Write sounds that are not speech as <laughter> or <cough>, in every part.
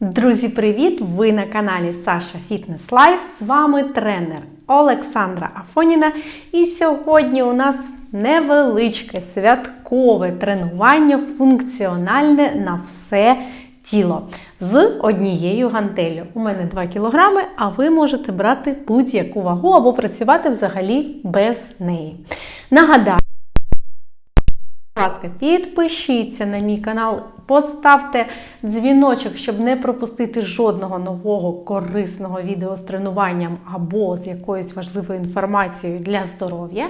Друзі, привіт! Ви на каналі Саша Фітнес Лайф. З вами тренер Олександра Афоніна. І сьогодні у нас невеличке святкове тренування функціональне на все тіло з однією гантелью. У мене 2 кг, а ви можете брати будь-яку вагу або працювати взагалі без неї. Нагадаю, ласка, підпишіться на мій канал, поставте дзвіночок, щоб не пропустити жодного нового корисного відео з тренуванням або з якоюсь важливою інформацією для здоров'я.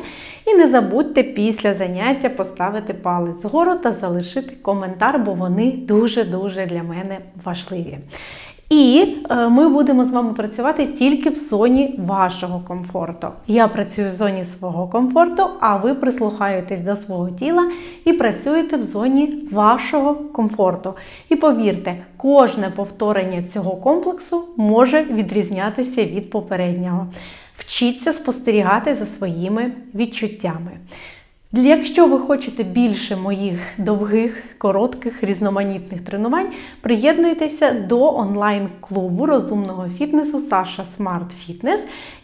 І не забудьте після заняття поставити палець вгору та залишити коментар, бо вони дуже-дуже для мене важливі. І е, ми будемо з вами працювати тільки в зоні вашого комфорту. Я працюю в зоні свого комфорту, а ви прислухаєтесь до свого тіла і працюєте в зоні вашого комфорту. І повірте, кожне повторення цього комплексу може відрізнятися від попереднього. Вчіться спостерігати за своїми відчуттями. Якщо ви хочете більше моїх довгих, коротких, різноманітних тренувань, приєднуйтеся до онлайн-клубу розумного фітнесу Саша Смарт Фітнес.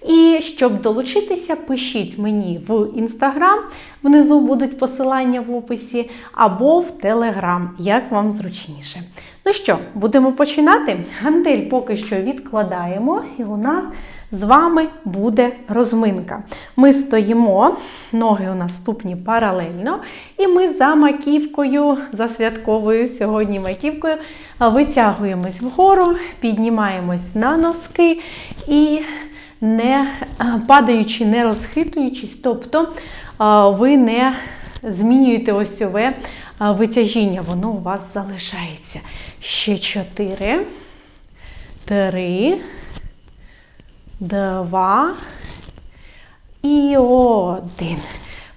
І щоб долучитися, пишіть мені в інстаграм, внизу будуть посилання в описі, або в телеграм, як вам зручніше. Ну що, будемо починати? Гантель поки що відкладаємо, і у нас з вами буде розминка. Ми стоїмо, ноги у нас ступні паралельно, і ми за маківкою, за святковою сьогодні маківкою, витягуємось вгору, піднімаємось на носки і не падаючи, не розхитуючись, тобто ви не змінюєте осьове витяжіння, воно у вас залишається. Ще чотири, три два і один.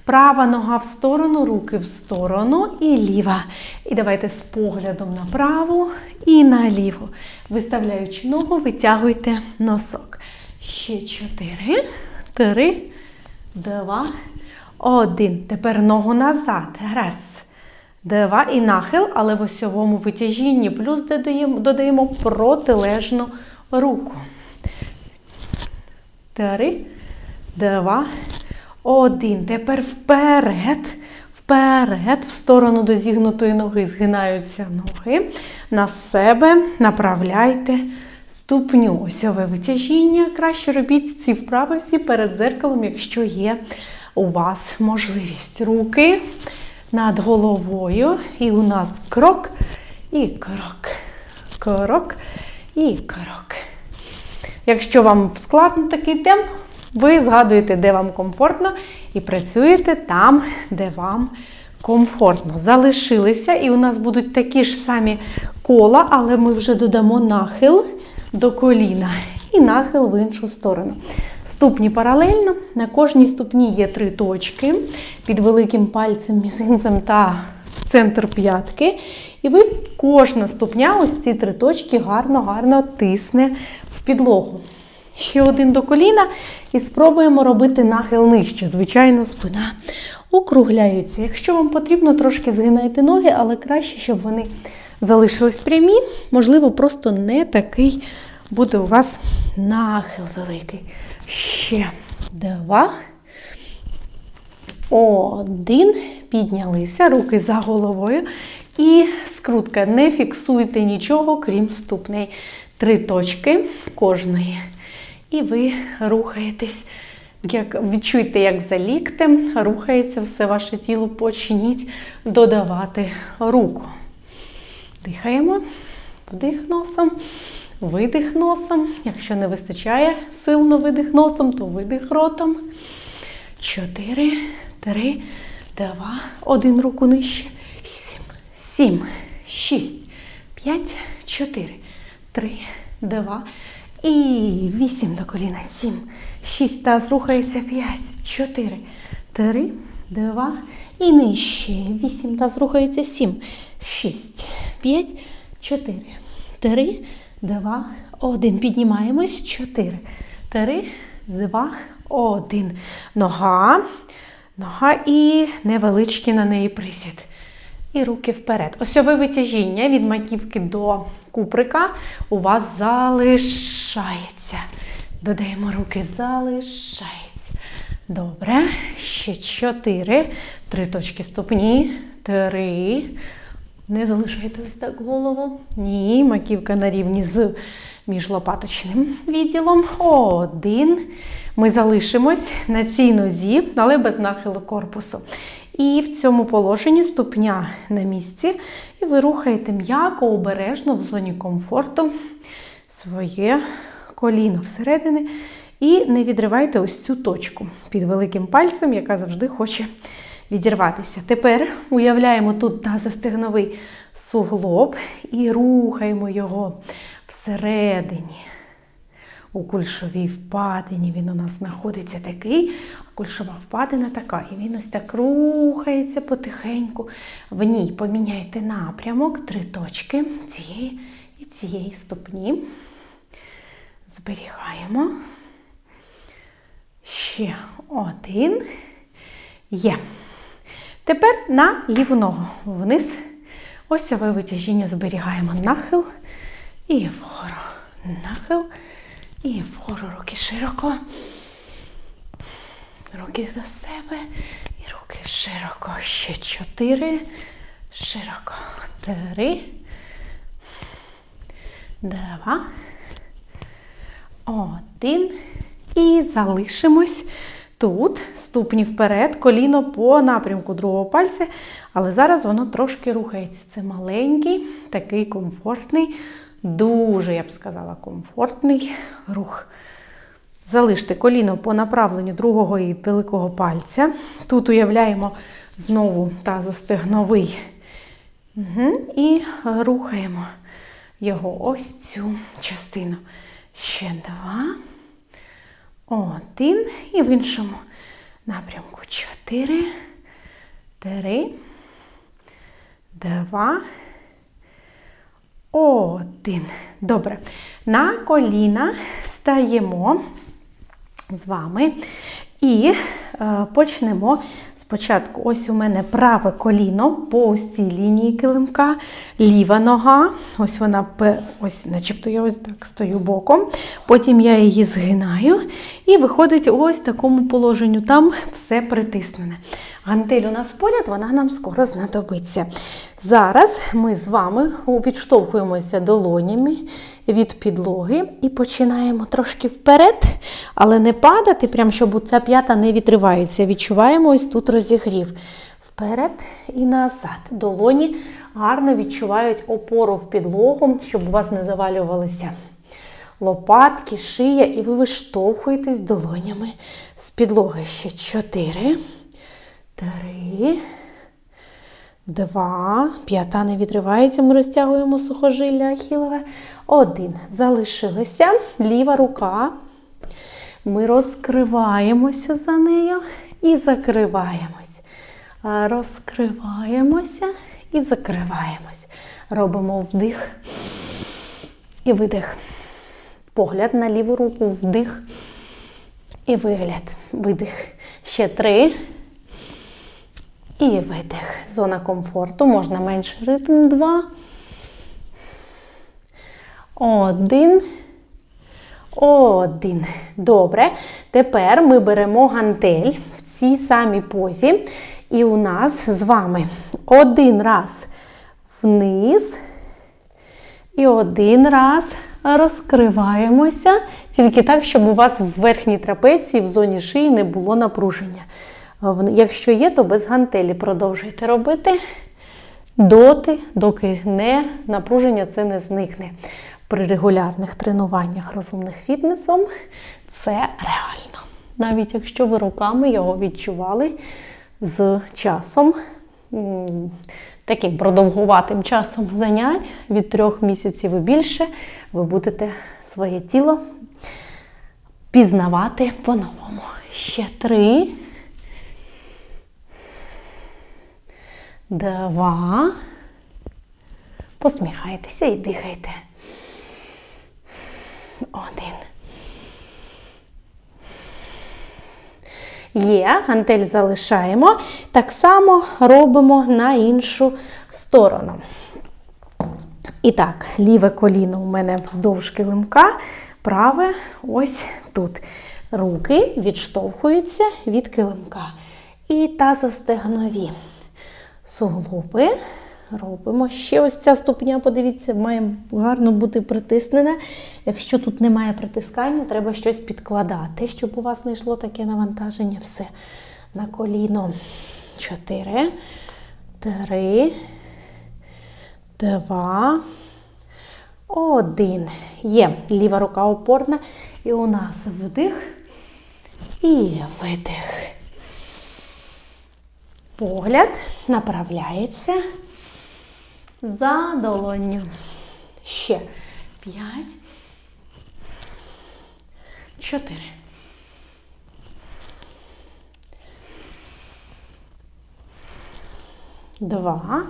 Права нога в сторону, руки в сторону і ліва. І давайте з поглядом на праву і на ліву. Виставляючи ногу, витягуйте носок. Ще чотири, три, два, один. Тепер ногу назад. Раз. Два і нахил, але в осьовому витяжінні. Плюс додаємо, додаємо протилежну руку. Три, два, один. Тепер вперед, вперед, в сторону до зігнутої ноги згинаються ноги. На себе направляйте ступню. Осьове витяжіння. Краще робіть ці вправи всі перед зеркалом, якщо є у вас можливість. Руки над головою. І у нас крок і крок. Крок і крок. Якщо вам складно такий темп, ви згадуєте, де вам комфортно, і працюєте там, де вам комфортно. Залишилися, і у нас будуть такі ж самі кола, але ми вже додамо нахил до коліна і нахил в іншу сторону. Ступні паралельно. На кожній ступні є три точки під великим пальцем, мізинцем та центр п'ятки. І ви кожна ступня, ось ці три точки, гарно-гарно тисне в підлогу. Ще один до коліна і спробуємо робити нахил нижче. Звичайно, спина округляється. Якщо вам потрібно, трошки згинайте ноги, але краще, щоб вони залишились прямі. Можливо, просто не такий буде у вас нахил великий. Ще два. Один. Піднялися, руки за головою. І скрутка. Не фіксуйте нічого, крім ступней. Три точки кожної. І ви рухаєтесь. Як Відчуйте, як за ліктем рухається все ваше тіло, почніть додавати руку. Дихаємо, вдих носом, видих носом. Якщо не вистачає сил на видих носом, то видих ротом. Чотири, три, два, один руку нижче. Вісім, сім, шість, п'ять, чотири, три, два. І вісім до коліна. Сім, шість. Таз рухається. П'ять, чотири, три, два. І нижче. Вісім. Таз рухається. Сім, шість, п'ять, чотири, три, два, один. Піднімаємось. Чотири, три, два, один. Нога. Нога і невеличкий на неї присід. І руки вперед. Осьове витяжіння від маківки до куприка у вас залишається. Додаємо руки, залишається. Добре. Ще чотири. Три точки ступні. Три. Не залишайте ось так голову. Ні, маківка на рівні з міжлопаточним відділом. Один. Ми залишимось на цій нозі, але без нахилу корпусу. І в цьому положенні ступня на місці. І ви рухаєте м'яко, обережно в зоні комфорту своє коліно всередини. І не відривайте ось цю точку під великим пальцем, яка завжди хоче відірватися. Тепер уявляємо тут тазостегновий суглоб і рухаємо його всередині. У кульшовій впадині він у нас знаходиться такий, а кульшова впадина така. І він ось так рухається потихеньку. В ній поміняйте напрямок, три точки цієї і цієї ступні. Зберігаємо. Ще один. Є. Тепер на ліву ногу вниз. Осьове витяжіння зберігаємо нахил і вгору. Нахил і вгору руки широко. Руки за себе і руки широко. Ще чотири. Широко. Три. Два. Один. І залишимось тут. Ступні вперед, коліно по напрямку другого пальця. Але зараз воно трошки рухається. Це маленький, такий комфортний, дуже, я б сказала, комфортний рух. Залиште коліно по направленню другого і великого пальця. Тут уявляємо знову тазостегновий. Угу. І рухаємо його ось цю частину. Ще два. Один. І в іншому напрямку. Чотири. Три. Два. Один. Добре. На коліна стаємо з вами і е, почнемо. Спочатку, ось у мене праве коліно по ось цій лінії килимка, ліва нога, ось вона, ось, начебто я ось так стою боком. Потім я її згинаю і виходить ось в такому положенню. Там все притиснене. Гантель у нас поряд, вона нам скоро знадобиться. Зараз ми з вами відштовхуємося долонями від підлоги і починаємо трошки вперед, але не падати, прям щоб ця п'ята не відривається. Відчуваємо ось тут розігрів. Вперед і назад. Долоні гарно відчувають опору в підлогу, щоб у вас не завалювалися лопатки, шия, і ви виштовхуєтесь долонями з підлоги. Ще чотири. Три. Два. П'ята не відривається. Ми розтягуємо сухожилля ахілове. Один. Залишилися. Ліва рука. Ми розкриваємося за нею і закриваємось. Розкриваємося і закриваємось. Робимо вдих і видих. Погляд на ліву руку, вдих і вигляд. Видих. Ще три. І видих. Зона комфорту. Можна менший ритм. Два. Один. Один. Добре. Тепер ми беремо гантель в цій самій позі. І у нас з вами один раз вниз. І один раз розкриваємося. Тільки так, щоб у вас в верхній трапеції, в зоні шиї не було напруження. Якщо є, то без гантелі продовжуйте робити доти, доки не напруження це не зникне. При регулярних тренуваннях розумних фітнесом це реально. Навіть якщо ви руками його відчували з часом, таким продовгуватим часом занять від трьох місяців і більше, ви будете своє тіло пізнавати по-новому. Ще три. Два. Посміхайтеся і дихайте. Один. Є, гантель залишаємо. Так само робимо на іншу сторону. І так, ліве коліно у мене вздовж килимка, праве ось тут. Руки відштовхуються від килимка. І тазостегнові суглоби. Робимо ще ось ця ступня, подивіться, має гарно бути притиснена. Якщо тут немає притискання, треба щось підкладати, щоб у вас не йшло таке навантаження. Все. На коліно. Чотири, три, два, один. Є. Ліва рука опорна. І у нас вдих і видих. Погляд направляється за долоню. Ще. П'ять. Чотири. Два.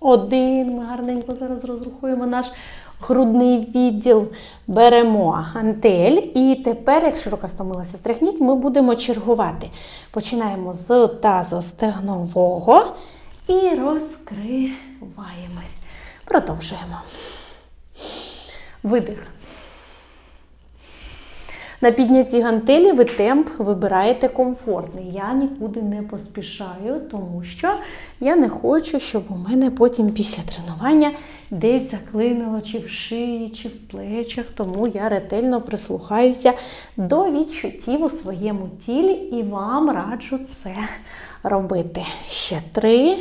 Один. Ми гарненько зараз розрахуємо наш грудний відділ. Беремо гантель. І тепер, якщо рука стомилася, стрихніть, ми будемо чергувати. Починаємо з тазостегнового і розкриваємось. Продовжуємо. Видих. На піднятті гантелі ви темп вибираєте комфортний. Я нікуди не поспішаю, тому що я не хочу, щоб у мене потім після тренування десь заклинило чи в шиї, чи в плечах. Тому я ретельно прислухаюся до відчуттів у своєму тілі і вам раджу це робити. Ще три.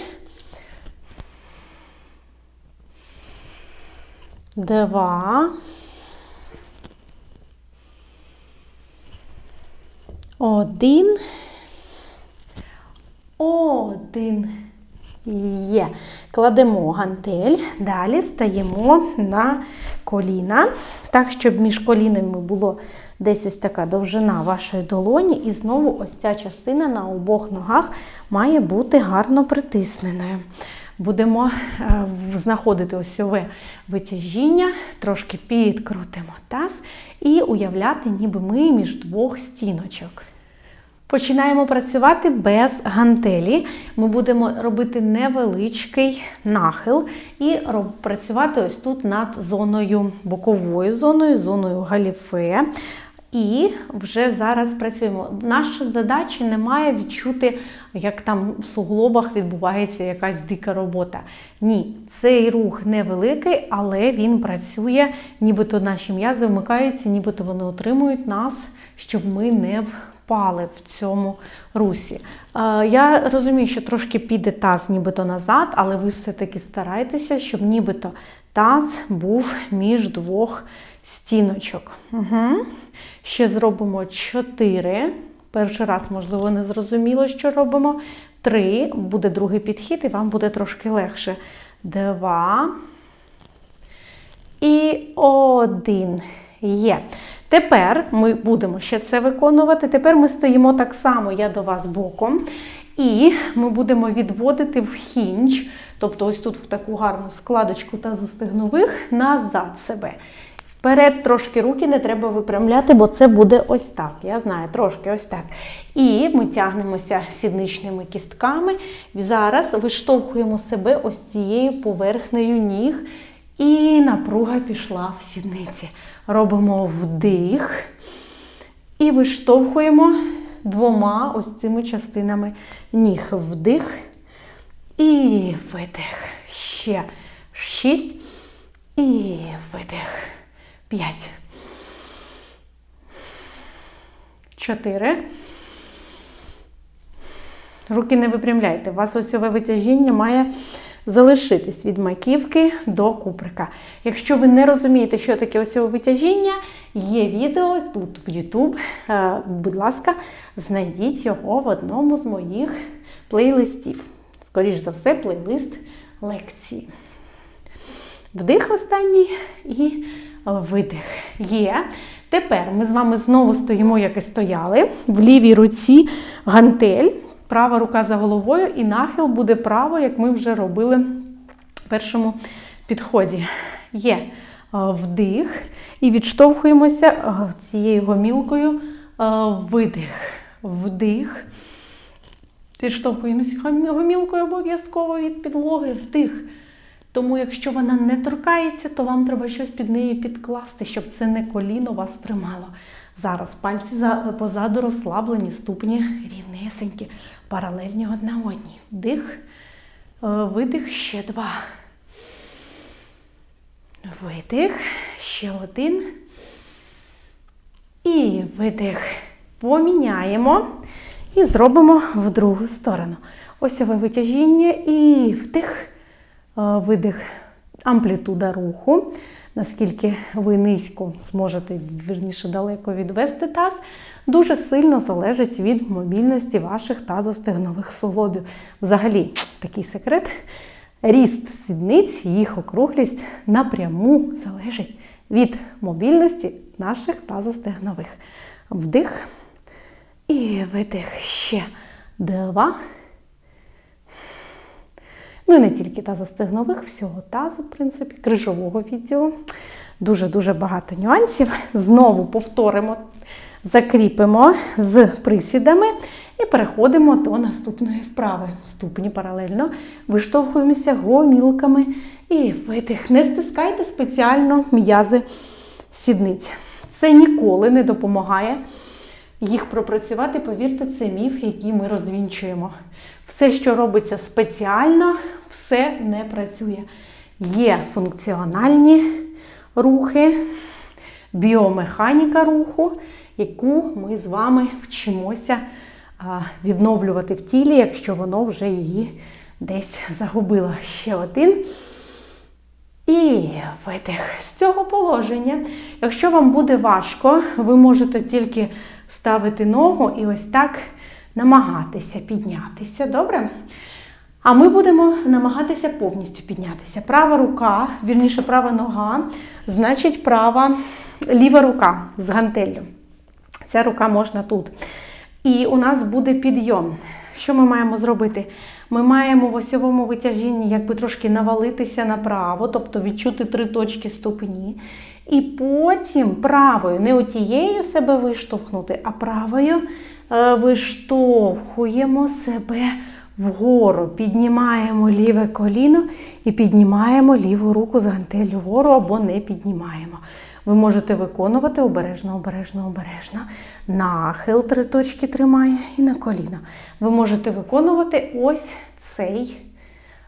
Два. Один. Один. Є. Кладемо гантель, далі стаємо на коліна, так, щоб між колінами було десь ось така довжина вашої долоні. І знову ось ця частина на обох ногах має бути гарно притисненою. Будемо е, знаходити осьове витяжіння, трошки підкрутимо таз і уявляти, ніби ми між двох стіночок. Починаємо працювати без гантелі. Ми будемо робити невеличкий нахил і працювати ось тут над зоною боковою зоною, зоною галіфе. І вже зараз працюємо. Наша задача немає відчути, як там в суглобах відбувається якась дика робота. Ні, цей рух невеликий, але він працює, нібито наші м'язи вмикаються, нібито вони отримують нас, щоб ми не впали в цьому русі. Я розумію, що трошки піде таз нібито назад, але ви все-таки старайтеся, щоб нібито таз був між двох стіночок. Угу. Ще зробимо 4. Перший раз, можливо, не зрозуміло, що робимо. 3. Буде другий підхід, і вам буде трошки легше. 2. І 1. Є. Тепер ми будемо ще це виконувати. Тепер ми стоїмо так само, я до вас боком. І ми будемо відводити в хінч, тобто ось тут в таку гарну складочку та застигнових, назад себе. Вперед трошки руки не треба випрямляти, бо це буде ось так. Я знаю, трошки ось так. І ми тягнемося сідничними кістками. Зараз виштовхуємо себе ось цією поверхнею ніг. І напруга пішла в сідниці. Робимо вдих і виштовхуємо двома ось цими частинами ніг. Вдих і видих. Ще шість. І видих. П'ять. Чотири. Руки не випрямляйте. У вас осьове витяжіння має залишитись від маківки до куприка. Якщо ви не розумієте, що таке осьове витяжіння, є відео тут в YouTube. Е, будь ласка, знайдіть його в одному з моїх плейлистів. Скоріше за все, плейлист лекції. Вдих останній і видих. Є. Тепер ми з вами знову стоїмо, як і стояли. В лівій руці гантель, права рука за головою, і нахил буде право, як ми вже робили в першому підході. Є вдих. І відштовхуємося цією гомілкою видих. Вдих. Підштовхуємося гомілкою обов'язково від підлоги, вдих. Тому, якщо вона не торкається, то вам треба щось під неї підкласти, щоб це не коліно вас тримало. Зараз пальці позаду розслаблені, ступні рівнесенькі, паралельні одна одній. Вдих, е, видих, ще два. Видих, ще один. І видих. Поміняємо і зробимо в другу сторону. Осьове витяжіння і вдих, е, видих, амплітуда руху. Наскільки ви низько зможете, вірніше, далеко відвести таз, дуже сильно залежить від мобільності ваших тазостегнових суглобів. Взагалі, такий секрет. Ріст сідниць, їх округлість напряму залежить від мобільності наших тазостегнових. Вдих і видих. Ще два. Ну і не тільки тазостегнових, всього тазу, в принципі, крижового відділу. Дуже-дуже багато нюансів. <laughs> Знову повторимо, закріпимо з присідами і переходимо до наступної вправи. Ступні паралельно виштовхуємося гомілками і видих. Не стискайте спеціально м'язи сідниць. Це ніколи не допомагає їх пропрацювати, повірте, це міф, який ми розвінчуємо. Все, що робиться спеціально, все не працює. Є функціональні рухи, біомеханіка руху, яку ми з вами вчимося відновлювати в тілі, якщо воно вже її десь загубило. Ще один. І видих. З цього положення, якщо вам буде важко, ви можете тільки ставити ногу і ось так намагатися піднятися. Добре? А ми будемо намагатися повністю піднятися. Права рука, вірніше, права нога, значить права ліва рука з гантеллю. Ця рука можна тут. І у нас буде підйом. Що ми маємо зробити? Ми маємо в осьовому витяжінні якби трошки навалитися направо, тобто відчути три точки ступні. І потім правою, не отією себе виштовхнути, а правою е, виштовхуємо себе вгору, піднімаємо ліве коліно і піднімаємо ліву руку з гантелю вгору або не піднімаємо. Ви можете виконувати обережно, обережно, обережно. Нахил три точки тримає і на коліна. Ви можете виконувати ось цей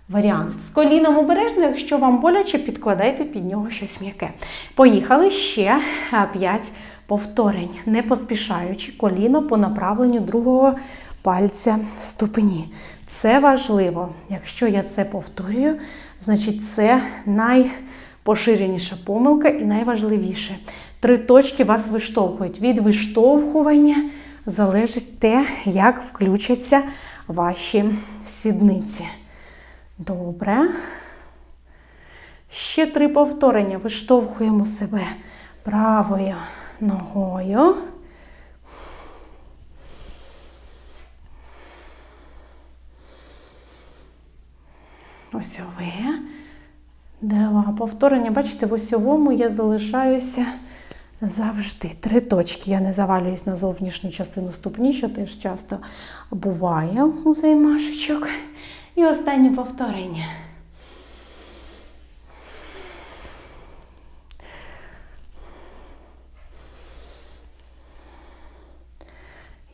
варіант. З коліном обережно, якщо вам боляче, підкладайте під нього щось м'яке. Поїхали ще 5 повторень, не поспішаючи коліно по направленню другого пальця ступені. Це важливо. Якщо я це повторюю, значить це найпоширеніша помилка і найважливіше. Три точки вас виштовхують. Від виштовхування залежить те, як включаться ваші сідниці. Добре. Ще три повторення. Виштовхуємо себе правою ногою. Осьове. Два повторення. Бачите, в осьовому я залишаюся завжди. Три точки. Я не завалююсь на зовнішню частину ступні, що теж часто буває у займашечок. І останнє повторення.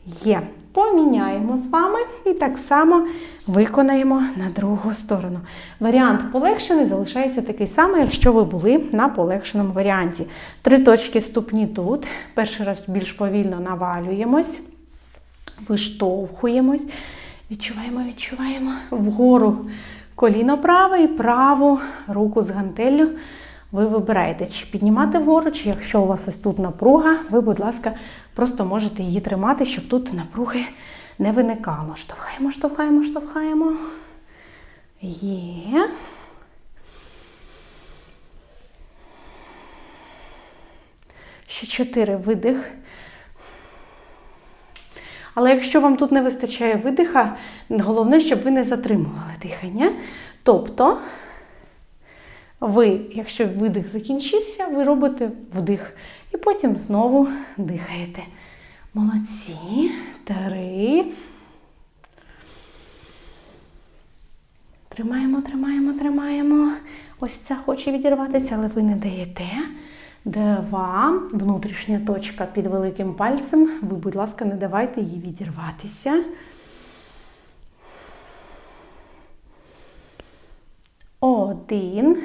Є. Поміняємо з вами і так само виконаємо на другу сторону. Варіант полегшений залишається такий самий, якщо ви були на полегшеному варіанті. Три точки ступні тут. Перший раз більш повільно навалюємось, виштовхуємось. Відчуваємо, відчуваємо вгору коліно праве і праву руку з гантеллю. Ви вибираєте, чи піднімати вгору, чи якщо у вас ось тут напруга, ви, будь ласка, просто можете її тримати, щоб тут напруги не виникало. Штовхаємо, штовхаємо, штовхаємо. Є. Ще чотири видих. Але якщо вам тут не вистачає видиха, головне, щоб ви не затримували дихання. Тобто, ви, якщо видих закінчився, ви робите вдих. І потім знову дихаєте. Молодці. Три. Тримаємо, тримаємо, тримаємо. Ось ця хоче відірватися, але ви не даєте. Два. Внутрішня точка під великим пальцем. Ви, будь ласка, не давайте їй відірватися. Один.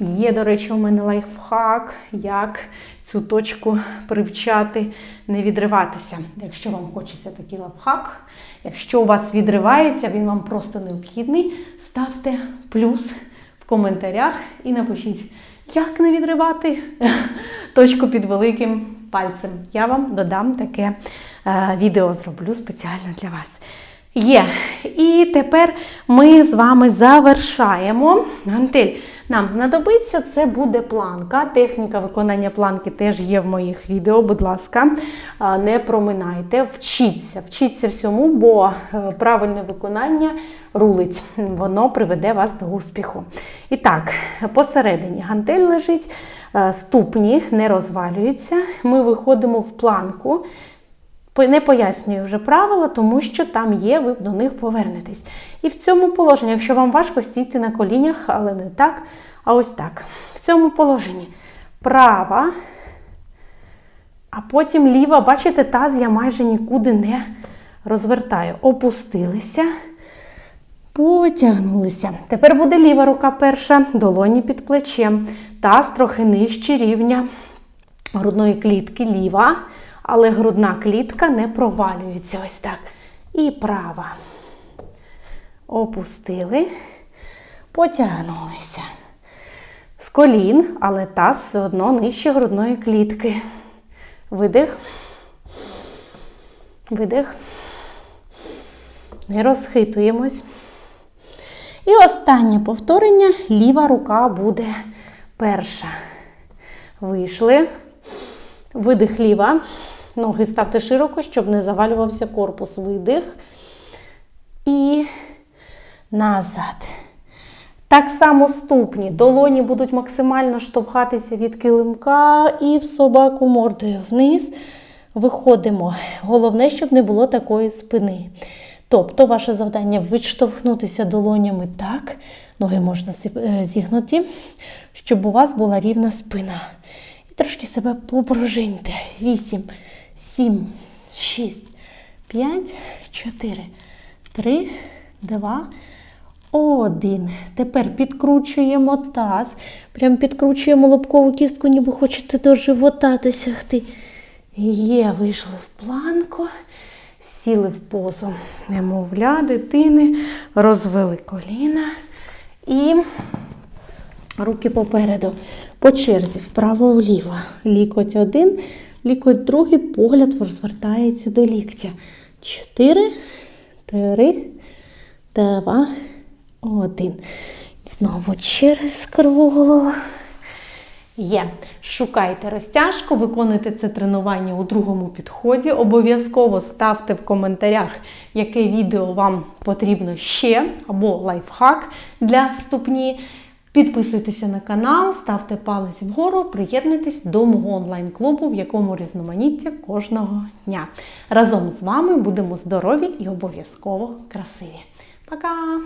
Є, до речі, у мене лайфхак, як цю точку привчати, не відриватися. Якщо вам хочеться такий лайфхак, якщо у вас відривається, він вам просто необхідний, ставте плюс в коментарях і напишіть, як не відривати <laughs> точку під великим пальцем. Я вам додам таке е, відео, зроблю спеціально для вас. Є. І тепер ми з вами завершаємо. Гантель нам знадобиться, це буде планка. Техніка виконання планки теж є в моїх відео, будь ласка, не проминайте, вчіться, вчіться всьому, бо е, правильне виконання рулить, воно приведе вас до успіху. І так, посередині гантель лежить, е, ступні не розвалюються. Ми виходимо в планку. Не пояснюю вже правила, тому що там є, ви до них повернетесь. І в цьому положенні, якщо вам важко стійте на колінях, але не так, а ось так. В цьому положенні права, а потім ліва, бачите, таз я майже нікуди не розвертаю. Опустилися, потягнулися. Тепер буде ліва рука перша, долоні під плечем. Таз трохи нижче рівня грудної клітки ліва, але грудна клітка не провалюється ось так. І права. Опустили, потягнулися. З колін, але таз все одно нижче грудної клітки. Видих. Видих. Не розхитуємось. І останнє повторення. Ліва рука буде перша. Вийшли. Видих ліва. Ноги ставте широко, щоб не завалювався корпус. Видих. І назад. Так само ступні. Долоні будуть максимально штовхатися від килимка і в собаку мордою вниз. Виходимо. Головне, щоб не було такої спини. Тобто, ваше завдання відштовхнутися долонями так, ноги можна е, зігнуті, щоб у вас була рівна спина. І трошки себе попружиньте. Вісім, сім, шість, п'ять, чотири, три, два, один. Тепер підкручуємо таз. Прям підкручуємо лобкову кістку, ніби хочете до живота досягти. Є, вийшли в планку, сіли в позу немовля, дитини, розвели коліна і руки попереду. По черзі, вправо-вліво. Лікоть один, лікоть другий, погляд розвертається до ліктя. Чотири, три, два, один. Знову через кругло. Є. Шукайте розтяжку, виконуйте це тренування у другому підході. Обов'язково ставте в коментарях, яке відео вам потрібно ще, або лайфхак для ступні. Підписуйтеся на канал, ставте палець вгору, приєднуйтесь до мого онлайн-клубу, в якому різноманіття кожного дня. Разом з вами будемо здорові і обов'язково красиві. Пока!